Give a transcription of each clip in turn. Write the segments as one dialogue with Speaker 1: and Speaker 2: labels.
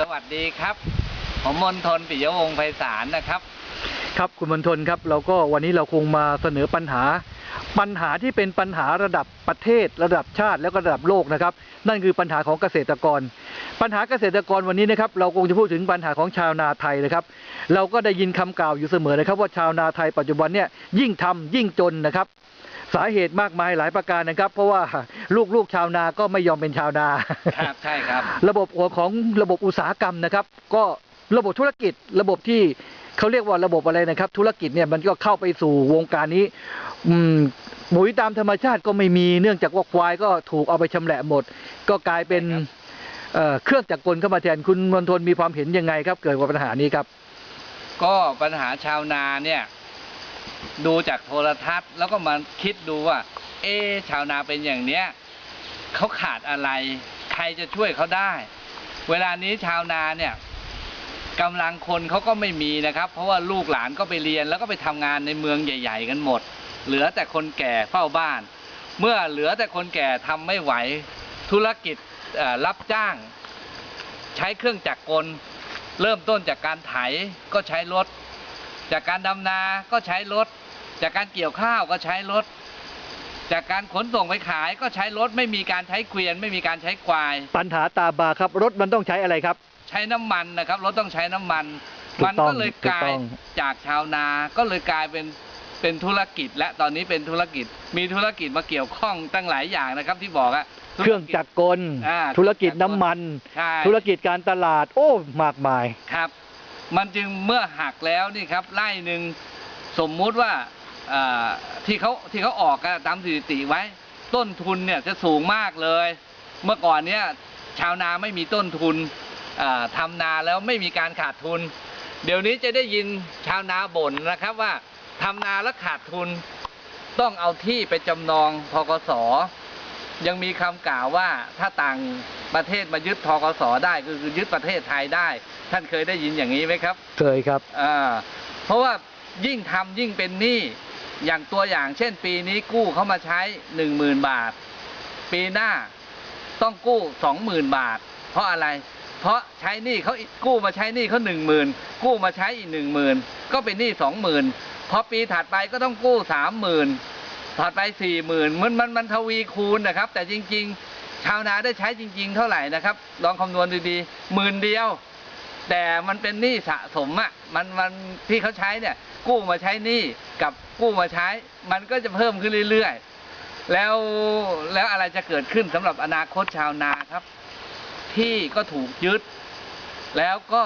Speaker 1: สวัสดีครับ ผมมนทนปิยวงศ์ไพศาลนะครับ
Speaker 2: ครับคุณมณฑลครับเราก็วันนี้เราคงมาเสนอปัญหา ปัญหาที่เป็นปัญหาระดับประเทศ ระดับชาติ แล้วก็ระดับโลกนะครับ นั่นคือปัญหาของเกษตรกร ปัญหาเกษตรกรวันนี้นะครับเราคงจะพูดถึงปัญหาของชาวนาไทยนะครับ เราก็ได้ยินคำกล่าวอยู่เสมอนะครับ ว่าชาวนาไทยปัจจุบันเนี่ยยิ่งทำยิ่งจนนะครับ สาเหตุมากมายหลายประการนะครับ เพราะว่าลูกๆชาวนาก็ไม่ยอมเป็นชาวนา
Speaker 1: ครับใช่ครับ
Speaker 2: ระบบของระบบอุตสาหกรรมนะครับ ก็ระบบธุรกิจระบบที่เขาเรียกว่าระบบอะไรนะครับ ธุรกิจเนี่ยมันก็เข้าไปสู่วงการนี้อืมปุ๋ยตามธรรมชาติก็ไม่มีเนื่องจากว่าควายก็ถูกเอาไปชำแหละหมด ก็กลายเป็น
Speaker 1: ใช่ครับ
Speaker 2: เอ่อเครื่องจักรกลเข้ามาแทนคุณมณฑลมีความเห็นยังไงครับ เกิดกับปัญหานี้ครับ
Speaker 1: ก็ปัญหาชาวนาเนี่ย ดูจากโทรทัศน์ แล้วก็มาคิดดูว่า เอ๊ชาวนาเป็นอย่างเนี้ยเขาขาดอะไร ใครจะช่วยเขาได้ เวลานี้ชาวนาเนี่ยกำลังคนเขาก็ไม่มีนะครับ เพราะว่าลูกหลานก็ไปเรียนแล้วก็ไปทำงานในเมืองใหญ่ ๆ กันหมด เหลือแต่คนแก่เฝ้าบ้าน เมื่อเหลือแต่คนแก่ทำไม่ไหว ธุรกิจรับจ้าง ใช้เครื่องจักรกล เริ่มต้นจากการไถก็ใช้รถ จากการดำนา ก็ใช้รถ จากการเกี่ยวข้าวก็ใช้รถ จากการขนส่งไปขายก็ใช้รถไม่มีการใช้เกวียน ไม่มีการใช้ควาย
Speaker 2: ปัญหาตาบาครับรถมันต้องใช้อะไรครับ
Speaker 1: ใช้น้ำมันนะครับรถต้องใช้น้ำมัน
Speaker 2: ถูก
Speaker 1: มัน
Speaker 2: ต้อง
Speaker 1: ก็เลยกลา
Speaker 2: ถูกต้
Speaker 1: ย
Speaker 2: อง
Speaker 1: จากชาวนาก็เลยกลายเป็นเป็นธุรกิจ และตอนนี้เป็นธุรกิจ มีธุรกิจมาเกี่ยวข้องตั้งหลายอย่างนะครับที่บอกอะ
Speaker 2: เครื่องจักรกล
Speaker 1: อ่า
Speaker 2: ธุรกิจน้ำมัน
Speaker 1: ใช่
Speaker 2: ธุรกิจการตลาด โอ้ มากมาย
Speaker 1: ครับ มันจึงเมื่อหักแล้วนี่ครับไร่หนึ่งสมมุติว่าเอ่อ ที่เขาที่เขาออกอะตามสถิติไว้ ต้นทุนเนี่ยจะสูงมากเลย เมื่อก่อนเนี่ยชาวนาไม่มีต้นทุนเอ่อทำนาแล้วไม่มีการขาดทุน เดี๋ยวนี้จะได้ยินชาวนาบ่นนะครับว่าทำนาแล้วขาดทุนต้องเอาที่ไปจำนองทกสยังมีคำกล่าวว่าถ้าต่างประเทศมายึดทกสได้ก็คือยึดประเทศไทยได้ ท่านเคยได้ยินอย่างนี้ไหมครับ
Speaker 2: เคยครับ
Speaker 1: อ่าเพราะว่ายิ่งทำยิ่งเป็นหนี้ อย่างตัวอย่างเช่นปีนี้กู้เขามาใช้หนึ่งหมื่นบาท ปีหน้าต้องกู้สองหมื่นบาท เพราะอะไร เพราะใช้หนี้เขากกู้มาใช้หนี้เขาหนึ่งหมื่นกู้มาใช้อีกหนึ่งหมื่นก็เป็นหนี้สองหมื่นพอปีถัดไปก็ต้องกู้สามหมื่นถัดไปสี่หมื่นมันมันมันทวีคูณนะครับ แต่จริง ๆ ชาวนาได้ใช้จริง ๆ เท่าไหร่นะครับ ลองคำนวณดีๆหมื่นเดียว แต่มันเป็นหนี้สะสมอะมันมันที่เขาใช้เนี่ย กู้มาใช้หนี้กับกู้มาใช้ มันก็จะเพิ่มขึ้นเรื่อยๆ แล้วแล้วอะไรจะเกิดขึ้นสำหรับอนาคตชาวนาครับ ที่ก็ถูกยึด แล้วก็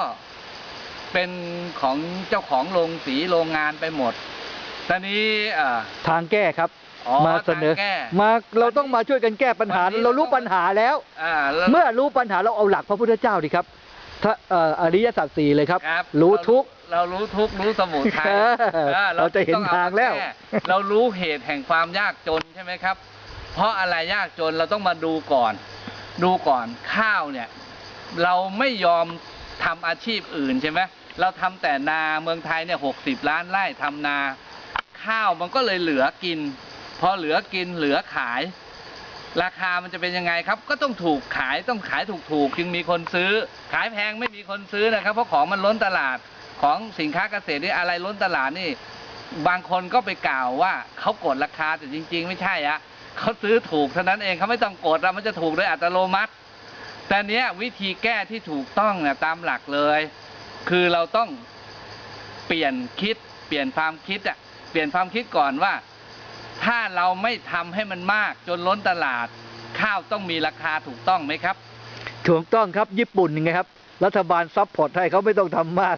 Speaker 1: เป็นของเจ้าของโรงสีโรงงานไปหมด ตอนนี้เอ่อ
Speaker 2: ทางแก้ครับ
Speaker 1: อ๋อ
Speaker 2: มาเสนอ
Speaker 1: ทางแก้
Speaker 2: มาเราต้องมาช่วยกันแก้ปัญหา
Speaker 1: วันนี้
Speaker 2: เรารู้
Speaker 1: เราก็
Speaker 2: ปัญหาแล้ว
Speaker 1: อ่าแล้ว
Speaker 2: เมื่อรู้ปัญหาเราเอาหลักพระพุทธเจ้าดิครับ ถ้าเอ่ออริยสัจสี่เลยครับ
Speaker 1: ครับ
Speaker 2: รู้ทุกข์
Speaker 1: เรารู้ทุกข์รู้สมุทัย
Speaker 2: เออ
Speaker 1: ออ
Speaker 2: เราจะเห็น
Speaker 1: ต้องอ
Speaker 2: ทางแล้ว
Speaker 1: ก้เรารู้เหตุแห่งความยากจนใช่ไหมครับ เพราะอะไรยากจนเราต้องมาดูก่อน ดูก่อนข้าวเนี่ย เราไม่ยอมทำอาชีพอื่นใช่ไหมเราทำแต่นาเมืองไทยเนี่ยหกสิบล้านไร่ทำนา ข้าวมันก็เลยเหลือกิน พอเหลือกินเหลือขาย ราคามันจะเป็นยังไงครับ ก็ต้องถูกขายต้องขายถูกๆจึงมีคนซื้อ ขายแพงไม่มีคนซื้อนะครับ เพราะของมันล้นตลาดของสินค้าเกษตรนี่อะไรล้นตลาดนี่ บางคนก็ไปกล่าวว่าเขากดราคาแต่จริง ๆ ไม่ใช่อะเขาซื้อถูกเท่านั้นเองเขาไม่ต้องกดแล้วมันจะถูกโดยอัตโนมัติ แต่เนี้ยวิธีแก้ที่ถูกต้องเนี่ยตามหลักเลย คือเราต้องเปลี่ยนคิด เปลี่ยนความคิดอะเปลี่ยนความคิดก่อนว่า ถ้าเราไม่ทำให้มันมากจนล้นตลาด ข้าวต้องมีราคาถูกต้องไหมครับ
Speaker 2: ถูกต้องครับญี่ปุ่นยังไงครับ รัฐบาลซัพพอร์ตให้เขาไม่ต้องทำมาก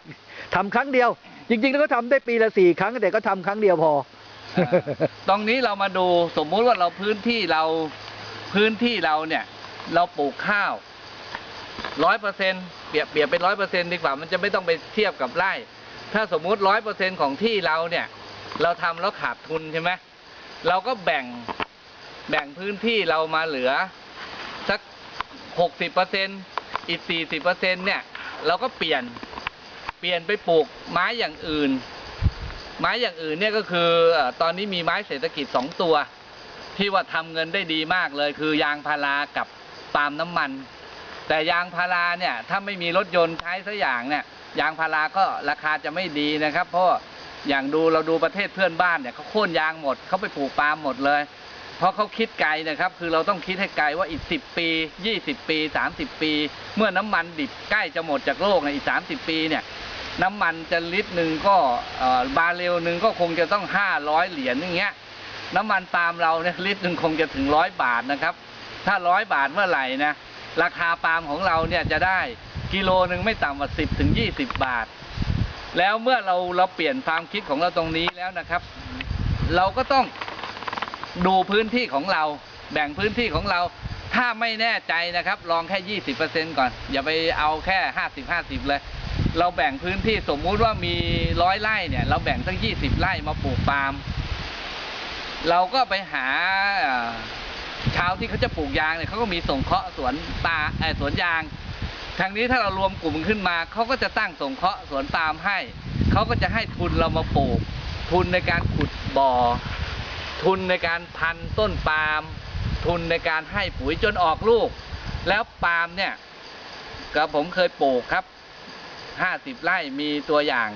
Speaker 2: ทำครั้งเดียว จริงๆแล้วก็ทำได้ปีละสี่ครั้งแต่ก็ทำครั้งเดียวพอ
Speaker 1: เอ่อตรงนี้เรามาดูสมมุติว่าเราพื้นที่เราพื้นที่เราเนี่ย เราปลูกข้าวร้อยเปอร์เซ็นเปรียบเปรียบเป็นร้อยเปอร์เซ็นดีกว่ามันจะไม่ต้องไปเทียบกับไร่ ถ้าสมมุติร้อยเปอร์เซ็นของที่เราเนี่ย เราทำแล้วขาดทุนใช่ไหม เราก็แบ่งแบ่งพื้นที่เรามาเหลือ สักหกสิบเปอร์เซ็นอีกสี่สิบเปอร์เซ็นเนี่ย เราก็เปลี่ยนเปลี่ยนไปปลูกไม้อย่างอื่น ไม้อย่างอื่นเนี่ยก็คือตอนนี้มีไม้เศรษฐกิจสองตัว ที่ว่าทำเงินได้ดีมากเลย คือยางพารากับปาล์มน้ำมัน แต่ยางพาราเนี่ย ถ้าไม่มีรถยนต์ใช้สักอย่างเนี่ย ยางพาราก็ราคาจะไม่ดีนะครับ เพราะ อย่างดูเราดูประเทศเพื่อนบ้านเนี่ยเขาโค่นยางหมดเขาไปปลูกปาล์มหมดเลย เพราะเขาคิดไกลนะครับ คือเราต้องคิดให้ไกลว่าอีก 10 ปี 20 ปี 30 ปี เมื่อน้ำมันดิบใกล้จะหมดจากโลกในอีก 30 ปีเนี่ยน้ำมันจะลิตรหนึ่งก็บาเรลหนึ่งก็คงจะต้อง 500 เหรียญอย่างเงี้ยน้ำมันปาล์มเราเนี่ยลิตรหนึ่งคงจะถึงร้อยบาทนะครับ ถ้าร้อยบาทเมื่อไหร่นะราคาปาล์มของเราเนี่ยจะได้กิโลหนึ่งไม่ต่ำกว่า 10ถึง20 บาท แล้วเมื่อเราเราเปลี่ยนความคิดของเราตรงนี้แล้วนะครับ เราก็ต้องดูพื้นที่ของเรา แบ่งพื้นที่ของเรา ถ้าไม่แน่ใจนะครับ ลองแค่ 20%ก่อน อย่าไปเอาแค่ 50-50 เลย เราแบ่งพื้นที่สมมุติว่ามีร้อยไร่เนี่ย เราแบ่งสัก 20 ไร่มาปลูกปาล์มเราก็ไปหาชาวที่เขาจะปลูกยางเนี่ยเขาก็มีส่งเคราะห์สวนปาเอ่อสวนยาง ทางนี้ถ้าเรารวมกลุ่มขึ้นมา เขาก็จะตั้งสงเคราะห์สวนปาล์มให้ เขาก็จะให้ทุนเรามาปลูก ทุนในการขุดบ่อ ทุนในการพันต้นปาล์ม ทุนในการให้ปุ๋ยจนออกลูก แล้วปาล์มเนี่ยก็ผมเคยปลูกครับ ห้าสิบไร่มีตัวอย่าง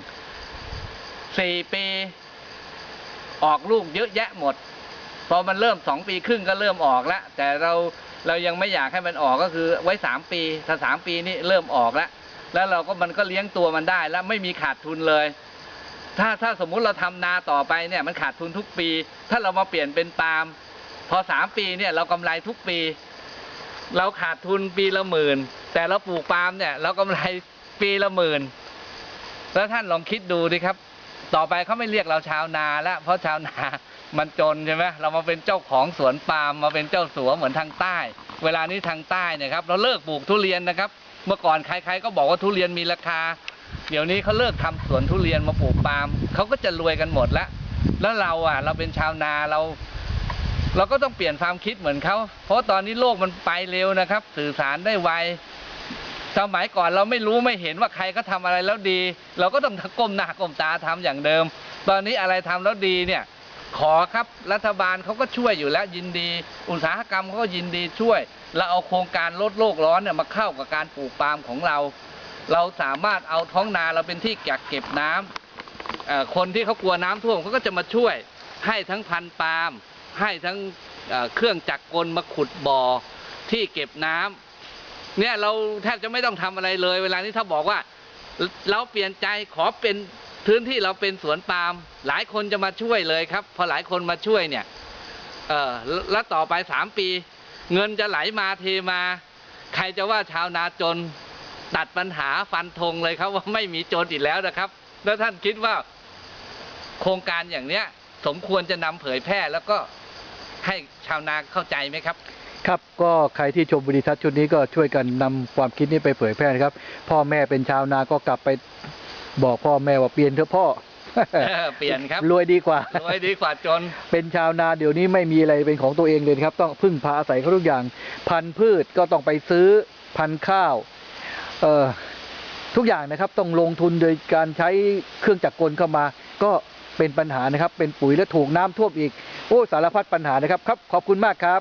Speaker 1: สี่ปีออกลูกเยอะแยะหมด พอมันเริ่มสองปีครึ่งก็เริ่มออกแล้ว แต่เรา เรายังไม่อยากให้มันออกก็คือไว้สามปีถ้าสามปีนี่เริ่มออกแล้วแล้วเราก็มันก็เลี้ยงตัวมันได้แล้วไม่มีขาดทุนเลย ถ้าถ้าสมมุติเราทำนาต่อไปเนี่ยมันขาดทุนทุกปี ถ้าเรามาเปลี่ยนเป็นปาล์มพอสามปีเนี่ยเรากำไรทุกปี เราขาดทุนปีละหมื่น แต่เราปลูกปาล์มเนี่ยเรากำไรปีละหมื่นแล้วท่านลองคิดดูดิครับ ต่อไปเขาไม่เรียกเราชาวนาแล้วเพราะชาวนามันจนใช่ไหมเรามาเป็นเจ้าของสวนปาล์มมาเป็นเจ้าสัวเหมือนทางใต้ เวลานี้ทางใต้เนี่ยครับเราเลิกปลูกทุเรียนนะครับ เมื่อก่อนใครๆก็บอกว่าทุเรียนมีราคา เดี๋ยวนี้เขาเลิกทำสวนทุเรียนมาปลูกปาล์มเขาก็จะรวยกันหมดแล้ว แล้วเราอะ เราเป็นชาวนาเรา เราก็ต้องเปลี่ยนความคิดเหมือนเขาเพราะตอนนี้โลกมันไปเร็วนะครับ สื่อสารได้ไว สมัยก่อนเราไม่รู้ไม่เห็นว่าใครก็ทำอะไรแล้วดี เราก็ต้องก้มหน้าก้มตาทำอย่างเดิม ตอนนี้อะไรทำแล้วดีเนี่ยขอครับรัฐบาลเขาก็ช่วยอยู่แล้วยินดี อุตสาหกรรมเขาก็ยินดีช่วย เราเอาโครงการลดโลกร้อนเนี่ยมาเข้ากับการปลูกปาล์มของเรา เราสามารถเอาท้องนาเราเป็นที่กักเก็บน้ำเอ่อคนที่เขากลัวน้ำท่วมเขาก็จะมาช่วย ให้ทั้งพันปาล์มให้ทั้งเอ่อเครื่องจักรกลมาขุดบ่อที่เก็บน้ำ เนี่ยเราแทบจะไม่ต้องทำอะไรเลย เวลานี้ถ้าบอกว่า เราเปลี่ยนใจขอเป็นพื้นที่เราเป็นสวนปาล์มหลายคนจะมาช่วยเลยครับ พอหลายคนมาช่วยเนี่ยเออแล้วแล้วต่อไปสามปี เงินจะไหลมาเทมา ใครจะว่าชาวนาจนตัดปัญหาฟันธงเลยครับว่าไม่มีจนอีกแล้วนะครับ แล้วท่านคิดว่าโครงการอย่างเนี้ย สมควรจะนำเผยแพร่แล้วก็ให้ชาวนาเข้าใจไหมครับ
Speaker 2: ครับก็ใครที่ชมวิดีทัศน์ชุดนี้ก็ช่วยกันนำความคิดนี้ไปเผยแพร่นะครับ พ่อแม่เป็นชาวนาก็กลับไปบอกพ่อแม่ว่าเปลี่ยนเถอะพ่อ
Speaker 1: เออเปลี่ยนครับ
Speaker 2: รวยดีกว่า
Speaker 1: รวยดีกว่าจน
Speaker 2: เป็นชาวนาเดี๋ยวนี้ไม่มีอะไรเป็นของตัวเองเลยนะครับ ต้องพึ่งพาอาศัยเขาทุกอย่าง พันธุ์พืชก็ต้องไปซื้อพันธุ์ข้าว เอ่อทุกอย่างนะครับต้องลงทุนโดยการใช้เครื่องจักรกลเข้ามา ก็เป็นปัญหานะครับ เป็นปุ๋ยและถูกน้ำท่วมอีก โอ้สารพัดปัญหานะครับครับ ขอบคุณมากครับ